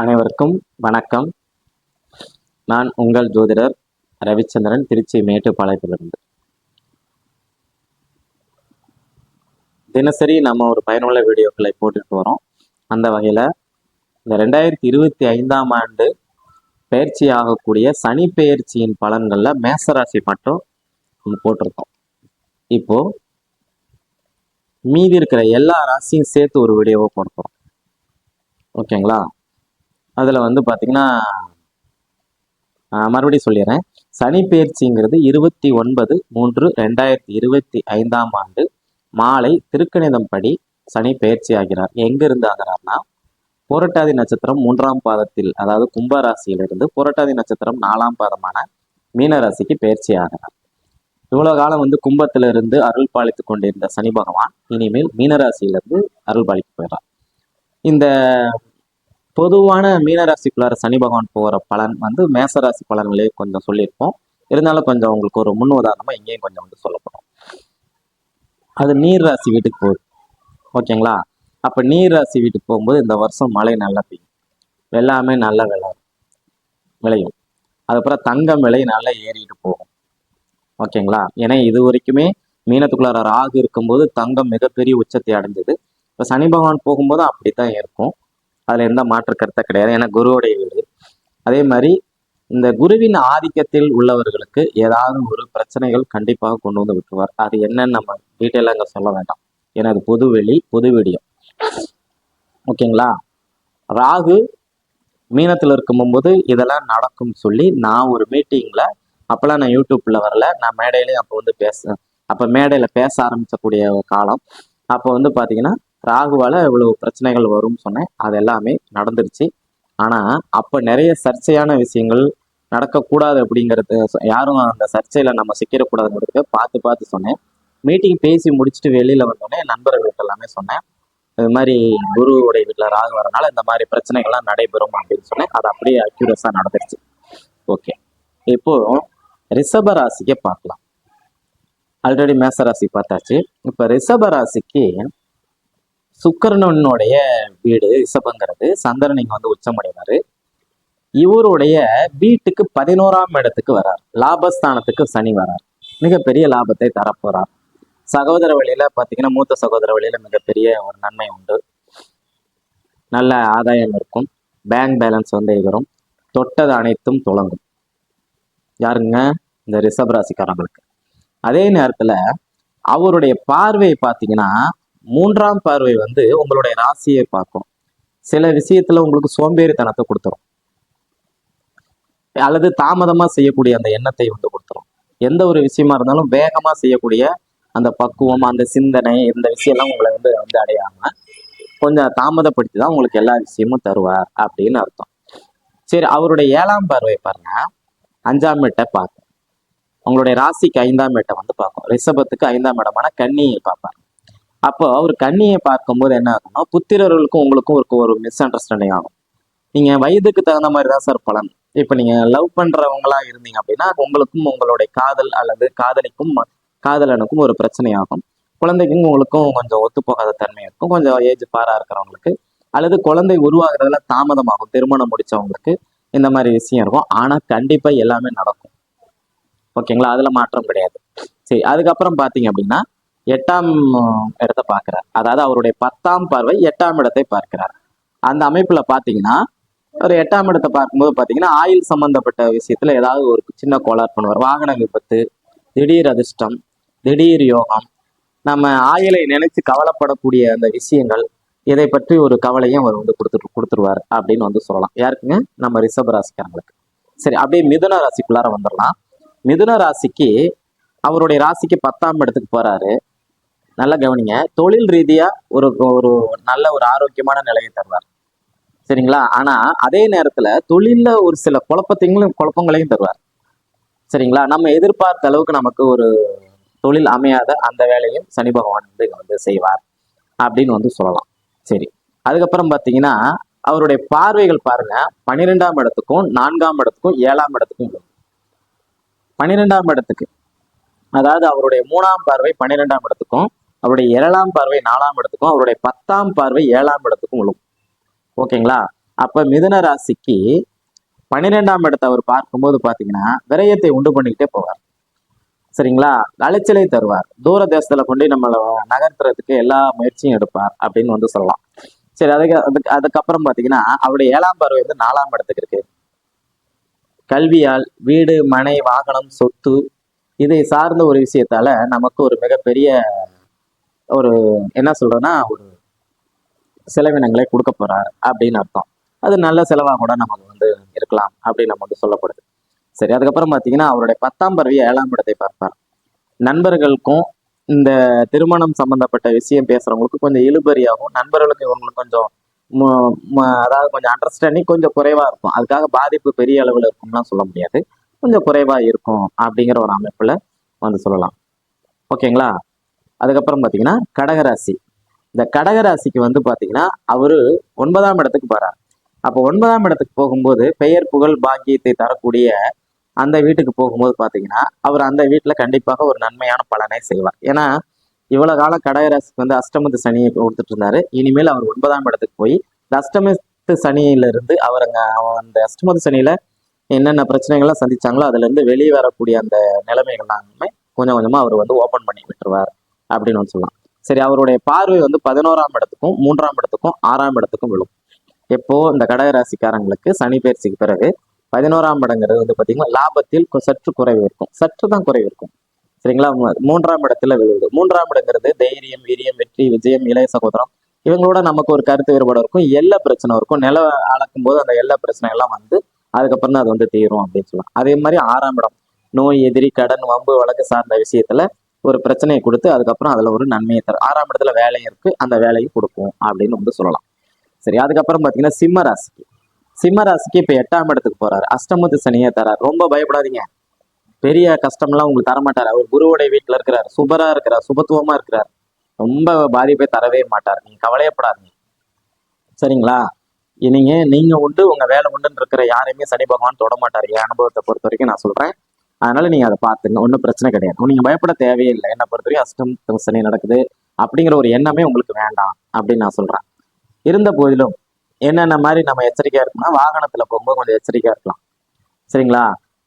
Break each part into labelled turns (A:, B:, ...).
A: அனைவருக்கும் வணக்கம். நான் உங்கள் ஜோதிடர் ரவிச்சந்திரன் திருச்சி மேட்டுப்பாளையத்திலிருந்து. தினசரி நம்ம ஒரு பயனுள்ள வீடியோக்களை போட்டுட்டு வரோம். அந்த வகையில் இந்த ரெண்டாயிரத்தி இருபத்தி ஐந்தாம் ஆண்டு பயிற்சி ஆகக்கூடிய சனி பெயர்ச்சியின் பலன்களில் மேசராசி மட்டும் நம்ம போட்டிருக்கோம். இப்போ மீதி இருக்கிற எல்லா ராசியும் சேர்த்து ஒரு வீடியோவை போடுறோம் ஓகேங்களா? அதில் வந்து பார்த்திங்கன்னா மறுபடியும் சொல்லிடுறேன். சனி பெயர்ச்சிங்கிறது இருபத்தி ஒன்பது மூன்று ரெண்டாயிரத்தி இருபத்தி ஐந்தாம் ஆண்டு மாலை திருக்கணிதம் படி சனி பெயர்ச்சி ஆகிறார் எங்கிருந்து ஆகிறார்னா புரட்டாதி நட்சத்திரம் மூன்றாம் பாதத்தில் அதாவது கும்பராசியிலிருந்து புரட்டாதி நட்சத்திரம் நாலாம் பாதமான மீனராசிக்கு பெயர்ச்சி ஆகிறார் இவ்வளோ காலம் வந்து கும்பத்திலிருந்து அருள் பாலித்து கொண்டிருந்த சனி பகவான் இனிமேல் மீனராசியிலிருந்து அருள் பாலித்து போயிடறார் இந்த பொதுவான மீனராசிக்குள்ளார சனி பகவான் போகிற பலன் வந்து மேசராசி பலன்களே கொஞ்சம் சொல்லியிருப்போம். இருந்தாலும் கொஞ்சம் உங்களுக்கு ஒரு முன் உதாரணமாக இங்கேயும் கொஞ்சம் வந்து சொல்லப்படும். அது நீர் ராசி வீட்டுக்கு போகுது. ஓகேங்களா? அப்போ நீர் ராசி வீட்டுக்கு போகும்போது இந்த வருஷம் மழை நல்லா பெய்யும். எல்லாமே நல்லா விளையும் விளையும். அதுக்கப்புறம் தங்கம் விலை நல்லா ஏறிட்டு போகும். ஓகேங்களா? ஏன்னா இது வரைக்குமே மீனத்துக்குள்ளார ராகு இருக்கும்போது தங்கம் மிகப்பெரிய உச்சத்தை அடைஞ்சது. இப்போ சனி பகவான் போகும்போது அப்படித்தான் இருக்கும். அதில் எந்த மாற்று கருத்தை கிடையாது. ஏன்னா குருவுடைய வீடு. அதே மாதிரி இந்த குருவின் ஆதிக்கத்தில் உள்ளவர்களுக்கு ஏதாவது ஒரு பிரச்சனைகள் கண்டிப்பாக கொண்டு வந்து விட்டுருவார். அது என்னன்னு நம்ம டீட்டெயிலாக அங்கே சொல்ல வேண்டாம். ஏன்னா அது பொது வெளி பொது வீடியோ ஓகேங்களா? ராகு மீனத்தில் இருக்கும்போது இதெல்லாம் நடக்கும் சொல்லி நான் ஒரு மீட்டிங்கில் அப்போல்லாம் நான் யூடியூப்பில் வரல. நான் மேடையிலையும் அப்போ வந்து பேச அப்போ மேடையில் பேச ஆரம்பிச்சக்கூடிய காலம். அப்போ வந்து பார்த்தீங்கன்னா ராகுவால் இவ்வளவு பிரச்சனைகள் வரும்னு சொன்னேன். அது எல்லாமே நடந்துருச்சு. ஆனால் அப்போ நிறைய சர்ச்சையான விஷயங்கள் நடக்கக்கூடாது அப்படிங்கிறது யாரும் அந்த சர்ச்சையில் நம்ம சிக்கிடக்கூடாதுங்கிறதுக்கு பார்த்து பார்த்து சொன்னேன். மீட்டிங் பேசி முடிச்சுட்டு வெளியில் வந்தோடனே நண்பர்களுக்கு எல்லாமே சொன்னேன். இது மாதிரி குருவுடைய வீட்டில் ராகு வரனால இந்த மாதிரி பிரச்சனைகள்லாம் நடைபெறும் அப்படின்னு சொன்னேன். அது அப்படியே அக்யூரஸாக நடந்துருச்சு. ஓகே இப்போ ரிஷப ராசிக்கு பார்க்கலாம். ஆல்ரெடி மேச ராசி பார்த்தாச்சு. இப்போ ரிஷப ராசிக்கு சுக்கரனனுடைய வீடு ரிஷபங்கிறது சந்திரன் இங்க வந்து உச்சமடைவாரு இவருடைய வீட்டுக்கு பதினோராம் இடத்துக்கு வரார். லாபஸ்தானத்துக்கு சனி வரார். மிகப்பெரிய லாபத்தை தரப்போறார். சகோதர வழியில பாத்தீங்கன்னா மூத்த சகோதர வழியில மிகப்பெரிய ஒரு நன்மை உண்டு. நல்ல ஆதாயம் இருக்கும். பேங்க் பேலன்ஸ் வந்து இவரும் தொட்டது அனைத்தும் தொடங்கும் யாருங்க? இந்த ரிஷப் ராசிக்காரங்களுக்கு. அதே நேரத்துல அவருடைய பார்வை பார்த்தீங்கன்னா மூன்றாம் பார்வை வந்து உங்களுடைய ராசியை பார்க்கும். சில விஷயத்துல உங்களுக்கு சோம்பேறித்தனத்தை கொடுத்துரும். அல்லது தாமதமா செய்யக்கூடிய அந்த எண்ணத்தை வந்து கொடுத்துரும். எந்த ஒரு விஷயமா இருந்தாலும் வேகமா செய்யக்கூடிய அந்த பக்குவம் அந்த சிந்தனை இந்த விஷயம்லாம் உங்களை வந்து வந்து அடையாம கொஞ்சம் தாமதப்படுத்தி தான் உங்களுக்கு எல்லா விஷயமும் தருவார் அப்படின்னு அர்த்தம். சரி அவருடைய ஏழாம் பார்வை பாருங்க. அஞ்சாம் இடத்தை பார்க்கும். உங்களுடைய ராசிக்கு ஐந்தாம் இடத்தை வந்து பார்க்கும். ரிஷபத்துக்கு ஐந்தாம் இடமான கன்னியை பார்ப்பார். அப்போ அவர் கண்ணியை பார்க்கும்போது என்ன ஆகும்னா புத்திரர்களுக்கும் உங்களுக்கும் ஒரு ஒரு மிஸ் அண்டர்ஸ்டாண்டிங் ஆகும். நீங்க வயதுக்கு தகுந்த மாதிரி தான் சார் பலன். இப்போ நீங்க லவ் பண்றவங்களா இருந்தீங்க அப்படின்னா உங்களுக்கும் உங்களுடைய காதல் அல்லது காதலிக்கும் காதலனுக்கும் ஒரு பிரச்சனை ஆகும் குழந்தைக்கும் உங்களுக்கும் கொஞ்சம் ஒத்துப்போகாத தன்மை இருக்கும். கொஞ்சம் ஏஜ் பாரா இருக்கிறவங்களுக்கு அல்லது குழந்தை உருவாகிறதுல தாமதமாகும். திருமணம் முடிச்சவங்களுக்கு இந்த மாதிரி விஷயம் இருக்கும். ஆனா கண்டிப்பா எல்லாமே நடக்கும். ஓகேங்களா? அதுல மாற்றம் கிடையாது. சரி அதுக்கப்புறம் பாத்தீங்க அப்படின்னா எட்டாம் இடத்தை பார்க்கிறார். அதாவது அவருடைய பத்தாம் பார்வை எட்டாம் இடத்தை பார்க்கிறார். அந்த அமைப்புல பாத்தீங்கன்னா ஒரு எட்டாம் இடத்தை பார்க்கும்போது பாத்தீங்கன்னா ஆயில் சம்பந்தப்பட்ட விஷயத்துல ஏதாவது ஒரு சின்ன கோளாறு பண்ணுவார். வாகன விபத்து திடீர் அதிர்ஷ்டம் திடீர் யோகம். நம்ம ஆயிலை நினைச்சு கவலைப்படக்கூடிய அந்த விஷயங்கள் இதை பற்றி ஒரு கவலையும் அவர் வந்து கொடுத்துட்டு கொடுத்துருவார் அப்படின்னு வந்து சொல்லலாம். யாருக்குங்க? நம்ம ரிஷப ராசிக்காரங்களுக்கு. சரி அப்படியே மிதுன ராசிக்குள்ளார வந்துடலாம். மிதுன ராசிக்கு அவருடைய ராசிக்கு பத்தாம் இடத்துக்கு போறாரு. நல்லா கவனிங்க. தொழில் ரீதியா ஒரு ஒரு நல்ல ஒரு ஆரோக்கியமான நிலையை தருவார். சரிங்களா? ஆனா அதே நேரத்துல தொழில்ல ஒரு சில குழப்பத்தையும் குழப்பங்களையும் தருவார். சரிங்களா? நம்ம எதிர்பார்த்த அளவுக்கு நமக்கு ஒரு தொழில் அமையாத அந்த வேலையும் சனி பகவான் வந்து வந்து செய்வார் அப்படின்னு வந்து சொல்லலாம். சரி. அதுக்கப்புறம் பார்த்தீங்கன்னா அவருடைய பார்வைகள் பாருங்க. பன்னிரெண்டாம் இடத்துக்கும் நான்காம் இடத்துக்கும் ஏழாம் இடத்துக்கும் பன்னிரெண்டாம் இடத்துக்கு. அதாவது அவருடைய மூணாம் பார்வை பன்னிரெண்டாம் இடத்துக்கும் அவருடைய ஏழாம் பார்வை நாலாம் இடத்துக்கும் அவருடைய பத்தாம் பார்வை ஏழாம் இடத்துக்கும் விழும் ஓகேங்களா? அப்ப மிதுன ராசிக்கு பன்னிரெண்டாம் இடத்தை அவர் பார்க்கும்போது பாத்தீங்கன்னா விரயத்தை உண்டு பண்ணிக்கிட்டே போவார். சரிங்களா? அலைச்சலை தருவார். தூர தேசத்துல கொண்டு நம்மளை நகர்த்துறதுக்கு எல்லா முயற்சியும் எடுப்பார் அப்படின்னு வந்து சொல்லலாம். சரி அதுக்கு அதுக்கு அதுக்கப்புறம் பாத்தீங்கன்னா அவருடைய ஏழாம் பார்வை வந்து நாலாம் இடத்துக்கு இருக்கு. கல்வியால் வீடு மனை வாகனம் சொத்து இதை சார்ந்த ஒரு விஷயத்தால நமக்கு ஒரு மிகப்பெரிய ஒரு என்ன சொல்றேன்னா ஒரு செலவினங்களை கொடுக்க போறார் அப்படின்னு அர்த்தம். அது நல்ல செலவாக கூட நமக்கு வந்து இருக்கலாம் அப்படின்னு நமக்கு சொல்லப்படுது. சரி அதுக்கப்புறம் பார்த்தீங்கன்னா அவருடைய பத்தாம் பருவியை ஏழாம் இடத்தை பார்ப்பார். நண்பர்களுக்கும் இந்த திருமணம் சம்பந்தப்பட்ட விஷயம் பேசுறவங்களுக்கு கொஞ்சம் இழுபறியாகும் நண்பர்களுக்கு இவங்களுக்கு கொஞ்சம் அதாவது கொஞ்சம் அண்டர்ஸ்டாண்டிங் கொஞ்சம் குறைவா இருக்கும். அதுக்காக பாதிப்பு பெரிய அளவில் இருக்கும்லாம் சொல்ல முடியாது. கொஞ்சம் குறைவா இருக்கும் அப்படிங்கிற ஒரு அமைப்புல வந்து சொல்லலாம். ஓகேங்களா? அதுக்கப்புறம் பார்த்தீங்கன்னா கடகராசி. இந்த கடகராசிக்கு வந்து பார்த்தீங்கன்னா அவர் ஒன்பதாம் இடத்துக்கு போகிறார் அப்போ ஒன்பதாம் இடத்துக்கு போகும்போது பெயர் புகழ் பாக்கியத்தை தரக்கூடிய அந்த வீட்டுக்கு போகும்போது பார்த்தீங்கன்னா அவர் அந்த வீட்டில் கண்டிப்பாக ஒரு நன்மையான பலனை செய்வார். ஏன்னா இவ்வளோ காலம் கடகராசிக்கு வந்து அஷ்டமத்து சனியை கொடுத்துட்டு இருந்தாரு. இனிமேல் அவர் ஒன்பதாம் இடத்துக்கு போய் இந்த அஷ்டமத்து சனியிலிருந்து அவர் அங்கே அந்த அஷ்டமத்து சனியில் என்னென்ன பிரச்சனைகள்லாம் சந்திச்சாங்களோ அதுலேருந்து வெளியே வரக்கூடிய அந்த நிலைமைகள்லாமே கொஞ்சம் கொஞ்சமாக அவர் வந்து ஓப்பன் பண்ணி விட்டுருவார். அப்படின்னு வந்து சொல்லலாம். சரி அவருடைய பார்வை வந்து பதினோராம் இடத்துக்கும் மூன்றாம் இடத்துக்கும் ஆறாம் இடத்துக்கும் விழும். எப்போ இந்த கடகராசிக்காரங்களுக்கு சனி பயிற்சிக்கு பிறகு பதினோராம் இடங்கிறது வந்து பார்த்தீங்கன்னா லாபத்தில் சற்று குறைவு இருக்கும். சற்று தான் குறைவு இருக்கும். சரிங்களா? மூன்றாம் இடத்துல விழுது மூன்றாம் இடங்கிறது தைரியம் வீரியம் வெற்றி விஜயம் இளைய சகோதரம். இவங்களோட நமக்கு ஒரு கருத்து வேறுபாடு இருக்கும். எல்லை பிரச்சனை இருக்கும். நில அளக்கும் போது அந்த எல்லை பிரச்சனை எல்லாம் வந்து அதுக்கப்புறம் தான் அது வந்து தீரும் அப்படின்னு சொல்லலாம். அதே மாதிரி ஆறாம் இடம். நோய் எதிரி கடன் வம்பு வழக்கு சார்ந்த விஷயத்துல ஒரு பிரச்சனையை கொடுத்து அதுக்கப்புறம் அதுல ஒரு நன்மையை தரும். ஆறாம் இடத்துல வேலையும் இருக்கு அந்த வேலையை கொடுக்கும் அப்படின்னு வந்து சொல்லலாம். சரி அதுக்கப்புறம் பாத்தீங்கன்னா சிம்ம ராசிக்கு. சிம்ம ராசிக்கு இப்ப எட்டாம் இடத்துக்கு போறாரு. அஷ்டமத்து சனியை தரார். ரொம்ப பயப்படாதீங்க. பெரிய கஷ்டம்லாம் உங்களுக்கு தரமாட்டார். அவர் குருவுடைய வீட்டில் இருக்கிறார். சுபரா இருக்கிறார். சுபத்துவமா இருக்கிறார். ரொம்ப பாதிப்பை தரவே மாட்டார். நீங்க கவலையப்படாதீங்க. சரிங்களா? நீங்கள் நீங்க உண்டு உங்க வேலை உண்டுன்னு இருக்கிற யாரையுமே சனி பகவான் தொட மாட்டார். என் அனுபவத்தை பொறுத்த வரைக்கும் நான் சொல்றேன். அதனால நீங்க அதை பார்த்துங்க ஒன்றும் பிரச்சனை கிடையாது. நீங்க பயப்பட தேவையில்லை. என்னை பொறுத்த அஷ்டம் சனி நடக்குது அப்படிங்கிற ஒரு எண்ணமே உங்களுக்கு வேண்டாம் அப்படின்னு நான் சொல்றேன். இருந்த போதிலும் என்னென்ன மாதிரி நம்ம எச்சரிக்கையா இருக்கணும்னா வாகனத்துல போகும்போது கொஞ்சம் எச்சரிக்கையா இருக்கலாம். சரிங்களா?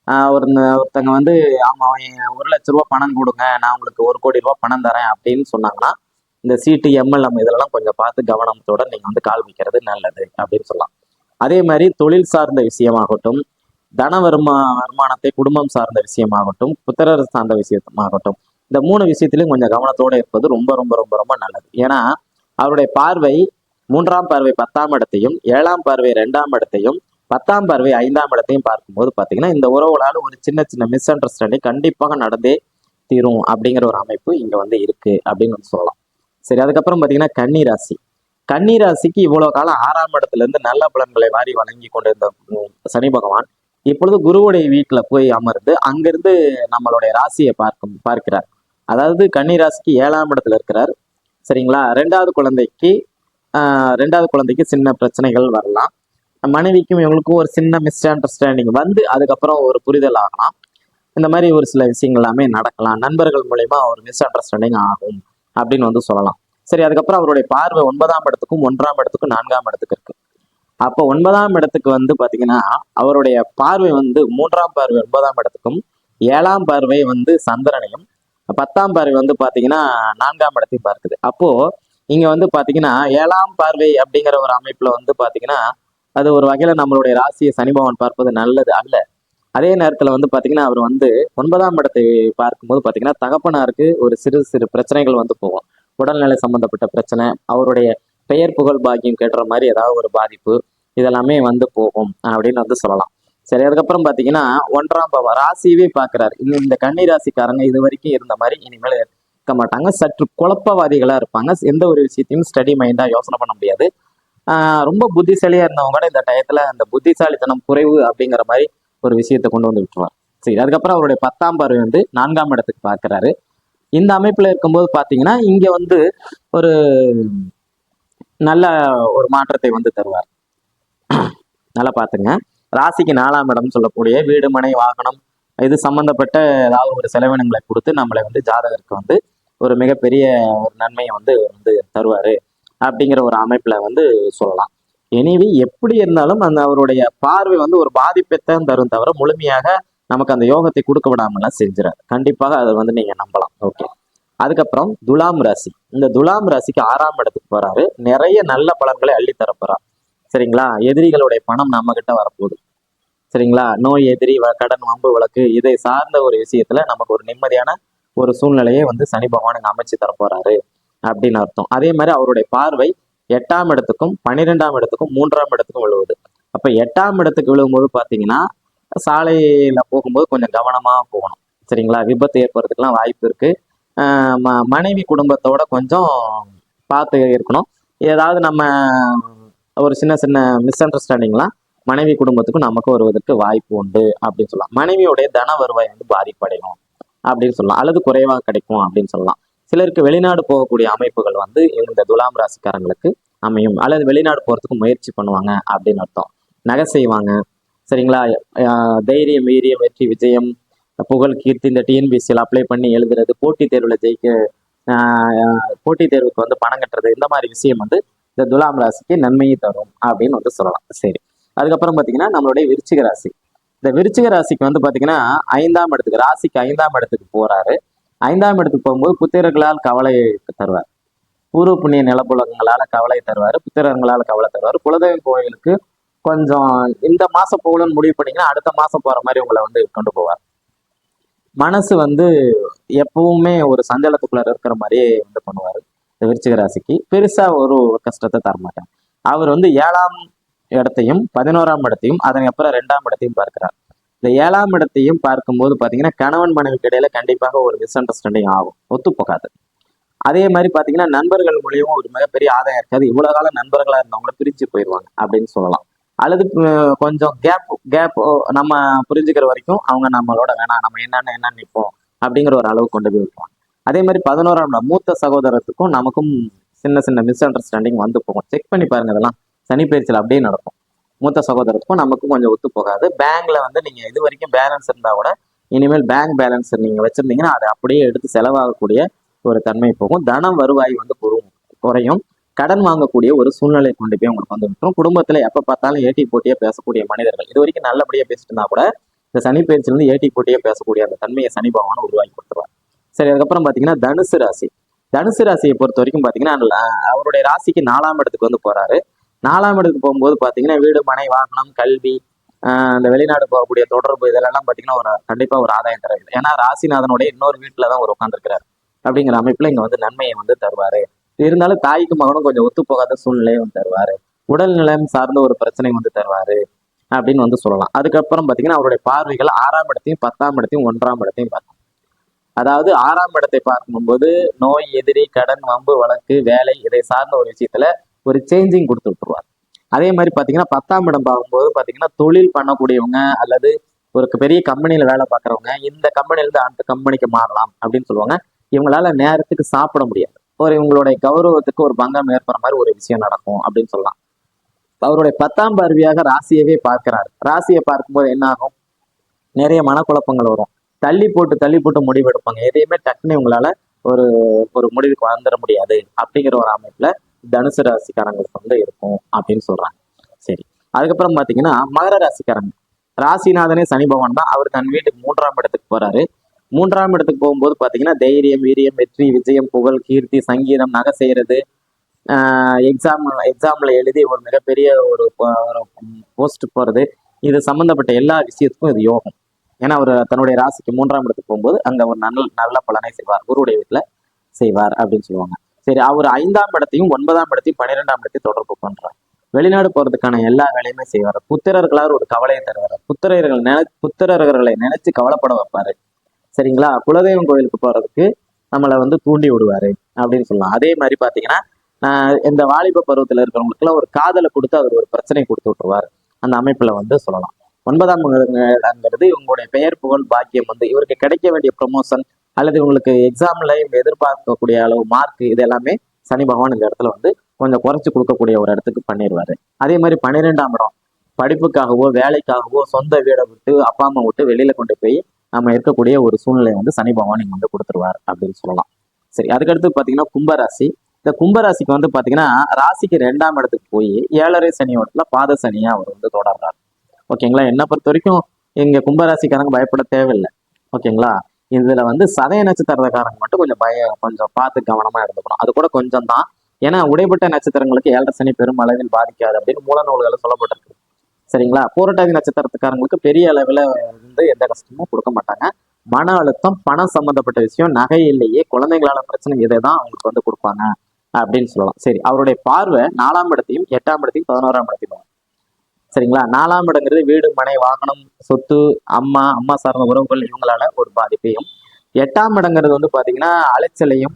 A: ஆஹ் ஒரு ஒருத்தங்க வந்து ஆமா ஒரு லட்ச ரூபா பணம் கொடுங்க. நான் உங்களுக்கு ஒரு கோடி ரூபா பணம் தரேன் அப்படின்னு சொன்னாங்கன்னா இந்த சீட்டு எம்எல்எம் இதெல்லாம் கொஞ்சம் பார்த்து கவனத்தோட நீங்க வந்து கால் வைக்கிறது நல்லது அப்படின்னு சொல்லலாம். அதே மாதிரி தொழில் சார்ந்த விஷயமாகட்டும் தன வருமா வருமானத்தை குடும்பம் சார்ந்த விஷயமாகட்டும் புத்திரர் சார்ந்த விஷயமாகட்டும் இந்த மூணு விஷயத்திலையும் கொஞ்சம் கவனத்தோட இருப்பது ரொம்ப ரொம்ப ரொம்ப ரொம்ப நல்லது. ஏன்னா அவருடைய பார்வை மூன்றாம் பார்வை பத்தாம் இடத்தையும் ஏழாம் பார்வை ரெண்டாம் இடத்தையும் பத்தாம் பார்வை ஐந்தாம் இடத்தையும் பார்க்கும்போது பார்த்தீங்கன்னா இந்த உறவுகளால் ஒரு சின்ன சின்ன மிஸ் அண்டர்ஸ்டாண்டிங் கண்டிப்பாக நடந்தே தீரும் அப்படிங்கிற ஒரு அமைப்பு இங்க வந்து இருக்கு அப்படின்னு வந்து சொல்லலாம். சரி அதுக்கப்புறம் பார்த்தீங்கன்னா கன்னி ராசி கன்னி ராசிக்கு இவ்வளவு காலம் ஆறாம் இடத்துல இருந்து நல்ல பலன்களை வாரி வழங்கி கொண்டிருந்த சனி பகவான். இப்பொழுது குருவுடைய வீட்டுல போய் அமர்ந்து அங்கிருந்து நம்மளுடைய ராசியை பார்க்கும் பார்க்கிறார். அதாவது கன்னி ராசிக்கு ஏழாம் இடத்துல இருக்கிறார். சரிங்களா? ரெண்டாவது குழந்தைக்கு ஆஹ், ரெண்டாவது குழந்தைக்கு சின்ன பிரச்சனைகள் வரலாம். மனைவிக்கும் இவங்களுக்கும் ஒரு சின்ன மிஸ் அண்டர்ஸ்டாண்டிங் வந்து அதுக்கப்புறம் ஒரு புரிதல் ஆகலாம். இந்த மாதிரி ஒரு சில விஷயங்கள் எல்லாமே நடக்கலாம். நண்பர்கள் மூலயமா ஒரு மிஸ் அண்டர்ஸ்டாண்டிங் ஆகும் அப்படின்னு வந்து சொல்லலாம். சரி அதுக்கப்புறம் அவருடைய பார்வை ஒன்பதாம் இடத்துக்கும் ஒன்றாம் இடத்துக்கும் நான்காம் இடத்துக்கு இருக்கு. அப்போ ஒன்பதாம் இடத்துக்கு வந்து பாத்தீங்கன்னா அவருடைய பார்வை வந்து மூன்றாம் பார்வை ஒன்பதாம் இடத்துக்கும் ஏழாம் பார்வை வந்து சந்திரனையும் பத்தாம் பார்வை வந்து பாத்தீங்கன்னா நான்காம் இடத்தையும் பார்க்குது. அப்போ இங்க வந்து பாத்தீங்கன்னா ஏழாம் பார்வை அப்படிங்கிற ஒரு அமைப்புல வந்து பாத்தீங்கன்னா அது ஒரு வகையில நம்மளுடைய ராசியை சனிபவன் பார்ப்பது நல்லது அல்ல. அதே நேரத்துல வந்து பாத்தீங்கன்னா அவர் வந்து ஒன்பதாம் இடத்தை பார்க்கும்போது பாத்தீங்கன்னா தகப்பனாருக்கு ஒரு சிறு சிறு பிரச்சனைகள் வந்து போகும். உடல்நிலை சம்பந்தப்பட்ட பிரச்சனை அவருடைய பெயர் புகழ் பாக்கியம் கேட்டுற மாதிரி ஏதாவது ஒரு பாதிப்பு இதெல்லாமே வந்து போகும் அப்படின்னு வந்து சொல்லலாம். சரி அதுக்கப்புறம் பார்த்தீங்கன்னா ஒன்றாம் பாவம் ராசியவே பாக்குறாரு. இன்னும் இந்த கன்னி ராசிக்காரங்க இது வரைக்கும் இருந்த மாதிரி இனிமேல் இருக்க மாட்டாங்க. சற்று குழப்பவாதிகளாக இருப்பாங்க. எந்த ஒரு விஷயத்தையும் ஸ்டடி மைண்டாக யோசனை பண்ண முடியாது. ரொம்ப புத்திசாலியாக இருந்தவங்க கூட இந்த டயத்தில் அந்த புத்திசாலித்தனம் குறைவு அப்படிங்கிற மாதிரி ஒரு விஷயத்தை கொண்டு வந்து விட்டுருவார். சரி அதுக்கப்புறம் அவருடைய பத்தாம் பார்வை வந்து நான்காம் இடத்துக்கு பார்க்கறாரு இந்த அமைப்பில் இருக்கும்போது பார்த்தீங்கன்னா இங்கே வந்து ஒரு நல்ல ஒரு மாற்றத்தை வந்து தருவார். நல்லா பார்த்துங்க. ராசிக்கு நாலாம் இடம் சொல்லக்கூடிய வீடு மனை வாகனம் இது சம்பந்தப்பட்ட ஏதாவது ஒரு செலவினங்களை கொடுத்து நம்மளை வந்து ஜாதகருக்கு வந்து ஒரு மிகப்பெரிய ஒரு நன்மையை வந்து வந்து தருவாரு அப்படிங்கிற ஒரு அமைப்புல வந்து சொல்லலாம். எனிவே எப்படி இருந்தாலும் அந்த அவருடைய பார்வை வந்து ஒரு பாதிப்பைத்தான் தரும் தவிர முழுமையாக நமக்கு அந்த யோகத்தை கொடுக்க விடாமலாம் செஞ்சிடாது கண்டிப்பாக அதை வந்து நீங்க நம்பலாம். ஓகே. அதுக்கப்புறம் துலாம் ராசி. இந்த துலாம் ராசிக்கு ஆறாம் இடத்துக்கு போறாரு. நிறைய நல்ல பலன்களை அள்ளி தரப்போறார் சரிங்களா? எதிரிகளுடைய பணம் நம்ம கிட்ட வரப்போகுது. சரிங்களா? நோய் எதிரி வ- கடன் வம்பு வழக்கு இதை சார்ந்த ஒரு விஷயத்துல நமக்கு ஒரு நிம்மதியான ஒரு சூழ்நிலையை வந்து சனி பகவான் அமைச்சு தரப்போறாரு. அப்படின்னு அர்த்தம். அதே மாதிரி அவருடைய பார்வை எட்டாம் இடத்துக்கும் பன்னிரெண்டாம் இடத்துக்கும் மூன்றாம் இடத்துக்கும் விழுவுது. அப்ப எட்டாம் இடத்துக்கு விழுகும்போது பாத்தீங்கன்னா சாலையில போகும்போது கொஞ்சம் கவனமா போகணும். சரிங்களா? விபத்து ஏற்படுறதுக்கெல்லாம் வாய்ப்பு இருக்கு. ம- மனைவி குடும்பத்தோட கொஞ்சம் பார்த்து இருக்கணும். ஏதாவது நம்ம ஒரு சின்ன சின்ன மிஸ் அண்டர்ஸ்டாண்டிங்லாம் மனைவி குடும்பத்துக்கும் நமக்கு வருவதற்கு வாய்ப்பு உண்டு அப்படின்னு சொல்லலாம். மனைவியோடைய தன வருவாய் வந்து பாதிப்படையும் அப்படின்னு சொல்லலாம். அல்லது குறைவாக கிடைக்கும் அப்படின்னு சொல்லலாம். சிலருக்கு வெளிநாடு போகக்கூடிய அமைப்புகள் வந்து இந்த துலாம் ராசிக்காரங்களுக்கு அமையும். அல்லது வெளிநாடு போறதுக்கு முயற்சி பண்ணுவாங்க அப்படின்னு அர்த்தம். நகை செய்வாங்க. சரிங்களா? தைரியம் வீரியம் வெற்றி விஜயம் புகழ் கீர்த்தி இந்த டிஎன்பிசியில் அப்ளை பண்ணி எழுதுறது போட்டித் தேர்வில் ஜெயிக்க ஆஹ் போட்டித் தேர்வுக்கு வந்து பணம் கட்டுறது இந்த மாதிரி விஷயம் வந்து இந்த துலாம் ராசிக்கு நன்மையை தரும் அப்படின்னு வந்து சொல்லலாம். சரி. அதுக்கப்புறம் பார்த்தீங்கன்னா நம்மளுடைய விருச்சிக ராசி. இந்த விருச்சிக ராசிக்கு வந்து பார்த்தீங்கன்னா ஐந்தாம் இடத்துக்கு ராசிக்கு ஐந்தாம் இடத்துக்கு போறாரு. ஐந்தாம் இடத்துக்கு போகும்போது புத்திரர்களால் கவலை தருவார். பூர்வ புண்ணிய நிலப்புலங்களால கவலை தருவார் புத்திரங்களால் கவலை தருவார். குலதெய்வம் கோயிலுக்கு கொஞ்சம் இந்த மாசம் போகணும்னு முடிவு பண்ணீங்கன்னா அடுத்த மாசம் போற மாதிரி உங்களை வந்து கொண்டு போவார். மனசு வந்து எப்பவுமே ஒரு சஞ்சலத்துக்குள்ள இருக்கிற மாதிரியே வந்து பண்ணுவார். இந்த விருச்சிக ராசிக்கு பெருசா ஒரு கஷ்டத்தை தரமாட்டார். அவர் வந்து ஏழாம் இடத்தையும் பதினோராம் இடத்தையும் அதன் அப்புறம் ரெண்டாம் இடத்தையும் பார்க்கிறார். இந்த ஏழாம் இடத்தையும் பார்க்கும்போது பாத்தீங்கன்னா கணவன் மனைவிக்கு இடையில கண்டிப்பாக ஒரு மிஸ் அண்டர்ஸ்டாண்டிங் ஆகும். ஒத்து போகாது. அதே மாதிரி பாத்தீங்கன்னா நண்பர்கள் மூலியமும் ஒரு மிகப்பெரிய ஆதாயம் இருக்காது. இவ்வளவு காலம் நண்பர்களா இருந்தவங்கள பிரித்து போயிடுவாங்க அப்படின்னு சொல்லலாம். அல்லது கொஞ்சம் கேப் கேப் நம்ம புரிஞ்சுக்கிற வரைக்கும் அவங்க நம்மளோட வேணாம் நம்ம என்னன்னு என்ன நிற்போம் அப்படிங்கிற ஒரு அளவு கொண்டு போய் விட்டுருவாங்க. அதே மாதிரி பதினோராம் மூத்த சகோதரத்துக்கும் நமக்கும் சின்ன சின்ன மிஸ் அண்டர்ஸ்டாண்டிங் வந்து போகும். செக் பண்ணி பாருங்க இதெல்லாம். சனி பயிற்சியில் அப்படியே நடக்கும். மூத்த சகோதரத்துக்கும் நமக்கும் கொஞ்சம் ஒத்து போகாது. பேங்க்ல வந்து நீங்க இது வரைக்கும் பேலன்ஸ் இருந்தா கூட இனிமேல் பேங்க் பேலன்ஸ் நீங்க வச்சிருந்தீங்கன்னா அதை அப்படியே எடுத்து செலவாகக்கூடிய ஒரு தன்மை போகும். தனம் வருவாய் வந்து குறையும். கடன் வாங்கக்கூடிய ஒரு சூழ்நிலை கொண்டு போய் உங்களுக்கு வந்து விட்டுரும். குடும்பத்துல எப்ப பார்த்தாலும் ஏட்டி போட்டியா பேசக்கூடிய மனிதர்கள். இது வரைக்கும் நல்லபடியா பேசிட்டு இருந்தா கூட இந்த சனி பயிற்சியிலிருந்து ஏட்டி போட்டியே பேசக்கூடிய அந்த தன்மையை சனி பகவான் உருவாக்கி கொடுத்துருவார். சரி அதுக்கப்புறம் பாத்தீங்கன்னா தனுசு ராசி. தனுசு ராசியை பொறுத்த வரைக்கும் பாத்தீங்கன்னா அவருடைய ராசிக்கு நாலாம் இடத்துக்கு வந்து போறாரு. நாலாம் இடத்துக்கு போகும்போது பாத்தீங்கன்னா வீடு மனை வாகனம் கல்வி ஆஹ் இந்த வெளிநாடு போகக்கூடிய தொடர்பு இதெல்லாம் பாத்தீங்கன்னா ஒரு கண்டிப்பா ஒரு ஆதாயம் தருது ஏன்னா ராசிநாதனுடைய இன்னொரு வீட்டுலதான் ஒரு உட்காந்துருக்கிறார் அப்படிங்கிற அமைப்புல இங்க வந்து நன்மையை வந்து தருவாரு. இருந்தாலும் தாய்க்கு மகனும் கொஞ்சம் ஒத்து போகாத சூழ்நிலையை வந்து தருவாரு. உடல்நிலம் சார்ந்த ஒரு பிரச்சனை வந்து தருவாரு அப்படின்னு வந்து சொல்லலாம். அதுக்கப்புறம் பாத்தீங்கன்னா அவருடைய பார்வைகள் ஆறாம் இடத்தையும் பத்தாம் இடத்தையும் ஒன்றாம் இடத்தையும் பார்க்கும். அதாவது ஆறாம் இடத்தை பார்க்கும்போது நோய் எதிரி கடன் வம்பு வழக்கு வேலை இதை சார்ந்த ஒரு விஷயத்துல ஒரு சேஞ்சிங் கொடுத்து விட்டுருவார். அதே மாதிரி பாத்தீங்கன்னா பத்தாம் இடம் பார்க்கும்போது பாத்தீங்கன்னா தொழில் பண்ணக்கூடியவங்க அல்லது ஒரு பெரிய கம்பெனியில் வேலை பார்க்குறவங்க இந்த கம்பெனில இருந்து அந்த கம்பெனிக்கு மாறலாம் அப்படின்னு சொல்லுவாங்க. இவங்களால நேரத்துக்கு சாப்பிட முடியாது. ஒரு இவங்களுடைய கௌரவத்துக்கு ஒரு பங்கம் ஏற்படுற மாதிரி ஒரு விஷயம் நடக்கும் அப்படின்னு சொல்லலாம். அவருடைய பத்தாம் பார்வையாக ராசியவே பார்க்கிறார். ராசியை பார்க்கும்போது என்ன ஆகும் நிறைய மனக்குழப்பங்கள் வரும். தள்ளி போட்டு தள்ளி போட்டு முடிவு எடுப்பாங்க. எதையுமே டக்குன்னு உங்களால ஒரு ஒரு முடிவுக்கு வந்துட முடியாது அப்படிங்கிற ஒரு அமைப்புல தனுசு ராசிக்காரங்களுக்கு வந்து இருக்கும் அப்படின்னு சொல்றாங்க. சரி. அதுக்கப்புறம் பாத்தீங்கன்னா மகர ராசிக்காரங்க. ராசிநாதனே சனி பகவான் தான். அவர் தன் வீட்டுக்கு மூன்றாம் இடத்துக்கு போறாரு. மூன்றாம் இடத்துக்கு போகும்போது பாத்தீங்கன்னா தைரியம் வீரியம் வெற்றி விஜயம் புகழ் கீர்த்தி சங்கீதம் நகை செய்யறது எக்ஸாம் எக்ஸாம்ல எழுதி ஒரு மிகப்பெரிய ஒரு போஸ்ட் போறது. இது சம்பந்தப்பட்ட எல்லா விஷயத்துக்கும் இது யோகம். ஏன்னா அவர் தன்னுடைய ராசிக்கு மூன்றாம் இடத்துக்கு போகும்போது அங்க ஒரு நல்ல நல்ல பலனை செய்வார். குருவுடைய வீட்டுல செய்வார் அப்படின்னு சொல்லுவாங்க. சரி அவர் ஐந்தாம் இடத்தையும் ஒன்பதாம் இடத்தையும் பன்னிரெண்டாம் இடத்தையும் தொடர்பு பண்ணுறார் வெளிநாடு போறதுக்கான எல்லா வேலையுமே செய்வார். புத்திரர்களால் ஒரு கவலையை தருவார். புத்திரர்கள் நினை புத்திரர்களை நினைச்சு கவலைப்பட வைப்பாரு. சரிங்களா? குலதெய்வம் கோயிலுக்கு போறதுக்கு நம்மளை வந்து தூண்டி விடுவாரு அப்படின்னு சொல்லலாம். அதே மாதிரி பாத்தீங்கன்னா இந்த வாலிப பருவத்துல இருக்கிறவங்களுக்குலாம் ஒரு காதலை கொடுத்து அவர் ஒரு பிரச்சனை கொடுத்து விட்டுருவார். அந்த அமைப்புல வந்து சொல்லலாம். ஒன்பதாம் இடங்கிறது இவங்களுடைய பெயர் புகழ் பாக்கியம் வந்து இவருக்கு கிடைக்க வேண்டிய ப்ரொமோஷன் அல்லது இவங்களுக்கு எக்ஸாம்ல இவங்க எதிர்பார்க்கக்கூடிய அளவு மார்க் இது எல்லாமே சனி பகவான் இந்த இடத்துல வந்து கொஞ்சம் குறைச்சு கொடுக்கக்கூடிய ஒரு இடத்துக்கு பண்ணிடுவாரு. அதே மாதிரி பன்னிரெண்டாம் இடம் படிப்புக்காகவோ வேலைக்காகவோ சொந்த வீடை விட்டு அப்பா அம்மா விட்டு வெளியில கொண்டு போய் நம்ம இருக்கக்கூடிய ஒரு சூழ்நிலையை வந்து சனி பகவான் வந்து கொடுத்துருவார் அப்படின்னு சொல்லலாம். சரி அதுக்கடுத்து பாத்தீங்கன்னா கும்பராசி. இந்த கும்பராசிக்கு வந்து பாத்தீங்கன்னா ராசிக்கு ரெண்டாம் இடத்துக்கு போய் ஏழரை சனியோடத்துல பாத சனியா அவர் வந்து தொடர்றாரு. ஓகேங்களா என்னை பொறுத்த வரைக்கும் எங்க கும்பராசிக்காரங்க பயப்பட தேவையில்லை. ஓகேங்களா இதுல வந்து சதய நட்சத்திரக்காரங்க மட்டும் கொஞ்சம் பய கொஞ்சம் பார்த்து கவனமா இருந்துக்கணும். அது கூட கொஞ்சம் தான் ஏன்னா உடைப்பட்ட நட்சத்திரங்களுக்கு ஏழரை சனி பெரும் அளவில் பாதிக்காது அப்படின்னு மூல நூல்களை சொல்லப்பட்டிருக்கு. சரிங்களா? பூரட்டாதி நட்சத்திரத்துக்காரங்களுக்கு பெரிய அளவில் வந்து எந்த கஷ்டமும் கொடுக்க மாட்டாங்க. மன அழுத்தம் பணம் சம்பந்தப்பட்ட விஷயம் நகை இல்லையே குழந்தைங்களால பிரச்சனை இதை தான் அவங்களுக்கு வந்து கொடுப்பாங்க அப்படின்னு சொல்லலாம். சரி அவருடைய பார்வை நாலாம் இடத்தையும் எட்டாம் இடத்தையும் பதினோராம் இடத்தையும் சரிங்களா? நாலாம் இடங்கிறது வீடு மனை வாகனம் சொத்து அம்மா அம்மா சார்ந்த உறவுகள் இவங்களால ஒரு பாதிப்பையும் எட்டாம் இடங்கிறது வந்து பார்த்தீங்கன்னா அலைச்சலையும்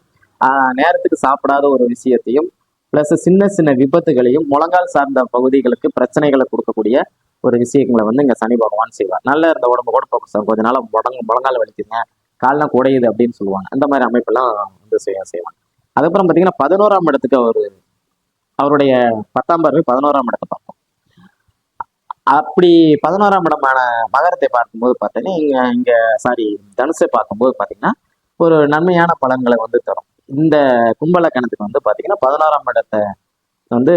A: நேரத்துக்கு சாப்பிடாத ஒரு விஷயத்தையும் பிளஸ் சின்ன சின்ன விபத்துகளையும் முழங்கால் சார்ந்த பகுதிகளுக்கு பிரச்சனைகளை கொடுக்கக்கூடிய ஒரு விஷயங்களை வந்து இங்க சனி பகவான் செய்வார். நல்லா இருந்த உடம்பு கூட போக்கு சார் கொஞ்ச நாள் முடங்க முழங்கால் வலிக்குங்க கால்லாம் குடையுது அப்படின்னு சொல்லுவாங்க. அந்த மாதிரி அமைப்பெல்லாம் வந்து செய்ய செய்வாங்க. அதுக்கப்புறம் பார்த்தீங்கன்னா பதினோராம் இடத்துக்கு அவர் அவருடைய பத்தாம் பார்வை பதினோராம் இடத்தை பார்ப்போம். அப்படி பதினோராம் இடமான மகரத்தை பார்க்கும்போது பார்த்தீங்கன்னா இங்க இங்க சாரி தனுசை பார்க்கும்போது பார்த்தீங்கன்னா ஒரு நன்மையான பலன்களை வந்து தரும். இந்த கும்பலக்கணத்துக்கு வந்து பார்த்தீங்கன்னா பதினாறாம் இடத்தை வந்து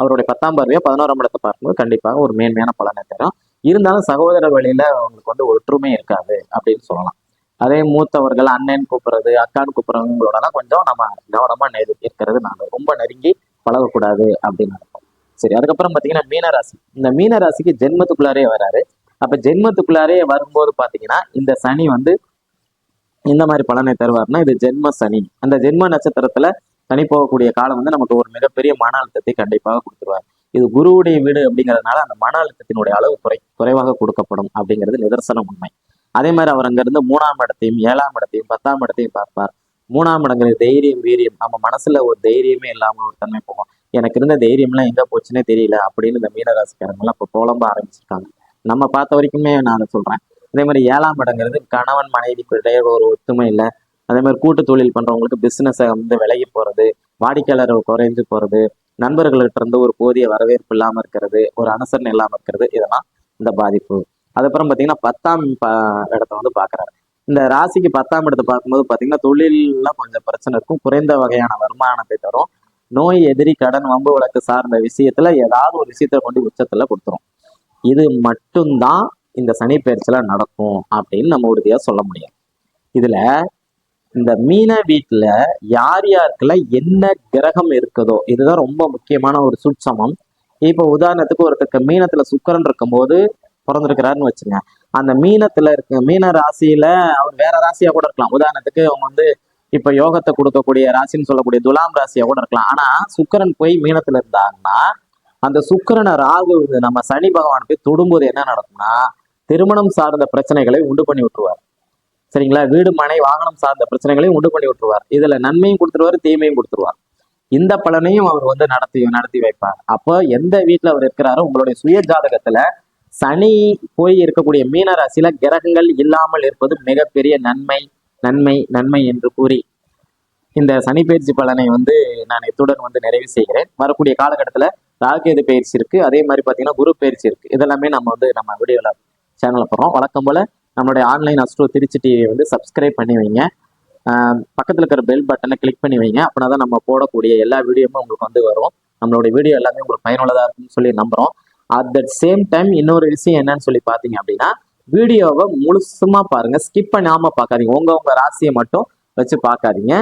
A: அவருடைய பத்தாம் பார்வையை பதினோராம் இடத்தை பார்க்கும்போது கண்டிப்பாக ஒரு மேன்மையான பலனை தரும். இருந்தாலும் சகோதர வழியில அவங்களுக்கு வந்து ஒற்றுமை இருக்காது அப்படின்னு சொல்லலாம். அதே மூத்தவர்கள் அண்ணன் கூப்பிடுறது அக்கான்னு கூப்பிடுறவங்களோடலாம் கொஞ்சம் நம்ம கவனமா நெரு இருக்கிறது நாங்கள் ரொம்ப நெருங்கி பழகக்கூடாது அப்படின்னு நினைப்போம் சரி அதுக்கப்புறம் பார்த்தீங்கன்னா மீனராசி. இந்த மீனராசிக்கு ஜென்மத்துக்குள்ளாரே வராரு. அப்ப ஜென்மத்துக்குள்ளாரே வரும்போது பார்த்தீங்கன்னா இந்த சனி வந்து இந்த மாதிரி பலனை தருவார்னா இது ஜென்ம சனி. அந்த ஜென்ம நட்சத்திரத்துல சனி போகக்கூடிய காலம் வந்து நமக்கு ஒரு மிகப்பெரிய மன அழுத்தத்தை கண்டிப்பாக கொடுத்துருவார். இது குருவுடைய வீடு அப்படிங்கிறதுனால அந்த மன அழுத்தத்தினுடைய அளவு குறை குறைவாக கொடுக்கப்படும் அப்படிங்கிறது நிதர்சனம் உண்மை. அதே மாதிரி அவர் அங்கிருந்து மூணாம் இடத்தையும் ஏழாம் இடத்தையும் பத்தாம் இடத்தையும் பார்ப்பார். மூணாம் இடங்கிறது தைரியம் வீரியம். நம்ம மனசுல ஒரு தைரியமே இல்லாம ஒரு தன்மை போகும். எனக்கு இருந்த தைரியம்லாம் எங்க போச்சுன்னே தெரியல அப்படின்னு இந்த மீனராசிக்காரங்க எல்லாம் இப்போ புலம்ப ஆரம்பிச்சிருக்காங்க. நம்ம பார்த்த வரைக்குமே நான் அதை சொல்றேன். அதே மாதிரி ஏழாம் இடங்கிறது கணவன் மனைவிக்குள்ளே ஒரு ஒத்துமை இல்லை. அதே மாதிரி கூட்டு தொழில் பண்றவங்களுக்கு பிசினஸை வந்து விலகி போறது வாடிக்கையாளர் குறைஞ்சு போறது நண்பர்கள்ட்ட இருந்து ஒரு போதிய வரவேற்பு இல்லாம இருக்கிறது ஒரு அனுசரணை இல்லாம இருக்கிறது இதெல்லாம் இந்த பாதிப்பு. அதுக்கப்புறம் பாத்தீங்கன்னா பத்தாம் இடத்தை இடத்த வந்து பார்க்குறாரு இந்த ராசிக்கு பத்தாம் இடத்தை பார்க்கும்போது பாத்தீங்கன்னா தொழில்ல கொஞ்சம் பிரச்சனை இருக்கும். குறைந்த வகையான வருமானத்தை தரும். நோய் எதிரி கடன் வம்பு வழக்கு சார்ந்த விஷயத்துல ஏதாவது ஒரு விஷயத்த கொண்டு உச்சத்துல கொடுத்துரும். இது மட்டும்தான் இந்த சனி பயிற்சியில நடக்கும் அப்படின்னு நம்ம உறுதியா சொல்ல முடியும். இதுல இந்த மீன வீட்டுல யார் யாருக்கெல்லாம் என்ன கிரகம் இருக்குதோ இதுதான் ரொம்ப முக்கியமான ஒரு சுட்சமம். இப்போ உதாரணத்துக்கு ஒருத்தருக்கு மீனத்துல சுக்கரன் இருக்கும்போது பிறந்திருக்கிறாருன்னு வச்சுங்க. அந்த மீனத்துல இருக்க மீன ராசியில அவர் வேற ராசியா கூட இருக்கலாம். உதாரணத்துக்கு அவங்க வந்து இப்போ யோகத்தை கொடுக்கக்கூடிய ராசின்னு சொல்லக்கூடிய துலாம் ராசியா கூட இருக்கலாம். ஆனா சுக்கரன் போய் மீனத்துல இருந்தாங்கன்னா அந்த சுக்கரனை ராகு நம்ம சனி பகவான் போய் தொடும்போது என்ன நடக்கும்னா திருமணம் சார்ந்த பிரச்சனைகளை உண்டு பண்ணி விட்டுருவார். சரிங்களா? வீடு மனை வாகனம் சார்ந்த பிரச்சனைகளையும் உண்டு பண்ணி விட்டுருவார். இதுல நன்மையும் கொடுத்துருவார் தீமையும் கொடுத்துருவார். இந்த பலனையும் அவர் வந்து நடத்தி நடத்தி வைப்பார். அப்போ எந்த வீட்டுல அவர் இருக்கிறாரோ உங்களுடைய சுய ஜாதகத்துல சனி போய் இருக்கக்கூடிய மீன ராசியில கிரகங்கள் இல்லாமல் இருப்பது மிகப்பெரிய நன்மை நன்மை நன்மை என்று கூறி இந்த சனி பயிற்சி பலனை வந்து நான் இத்துடன் வந்து நிறைவு செய்கிறேன். வரக்கூடிய காலகட்டத்தில் ராகேது பயிற்சி இருக்கு. அதே மாதிரி பார்த்தீங்கன்னா குரு பயிற்சி இருக்கு. இதெல்லாமே நம்ம வந்து நம்ம வீடியோவில் சேனலில் போடுறோம். வழக்கம் போல் நம்மளுடைய ஆன்லைன் அஸ்ட்ரோ திருச்சி டிவியை வந்து சப்ஸ்கிரைப் பண்ணி வைங்க. பக்கத்தில் இருக்கிற பெல் பட்டனை கிளிக் பண்ணி வைங்க. அப்படின்னா தான் நம்ம போடக்கூடிய எல்லா வீடியோவும் உங்களுக்கு வந்து வரும். நம்மளுடைய வீடியோ எல்லாமே உங்களுக்கு பயனுள்ளதாக இருக்குன்னு சொல்லி நம்புகிறோம் அட் தட் சேம் டைம் இன்னொரு விஷயம் என்னன்னு சொல்லி பார்த்தீங்க அப்படின்னா வீடியோவை முழுசுமா பாருங்க. ஸ்கிப் பண்ணாம பார்க்காதீங்க. உங்க உங்க ராசியை மட்டும் வச்சு பார்க்காதீங்க.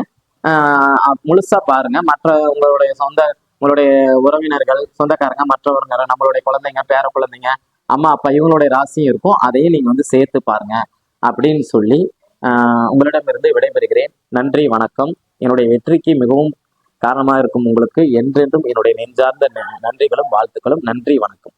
A: முழுசா பாருங்க. மற்ற உங்களுடைய சொந்த உங்களுடைய உறவினர்கள் சொந்தக்காரங்க மற்றவங்க நம்மளுடைய குழந்தைங்க பேர குழந்தைங்க அம்மா அப்பா இவங்களுடைய ராசியும் இருக்கும். அதையும் நீங்க வந்து சேர்த்து பாருங்க அப்படின்னு சொல்லி உங்களிடமிருந்து விடைபெறுகிறேன். நன்றி வணக்கம். என்னுடைய வெற்றிக்கு மிகவும் காரணமாக இருக்கும் உங்களுக்கு என்றென்றும் என்னுடைய நெஞ்சார்ந்த ந- நன்றிகளும் வாழ்த்துக்களும். நன்றி வணக்கம்.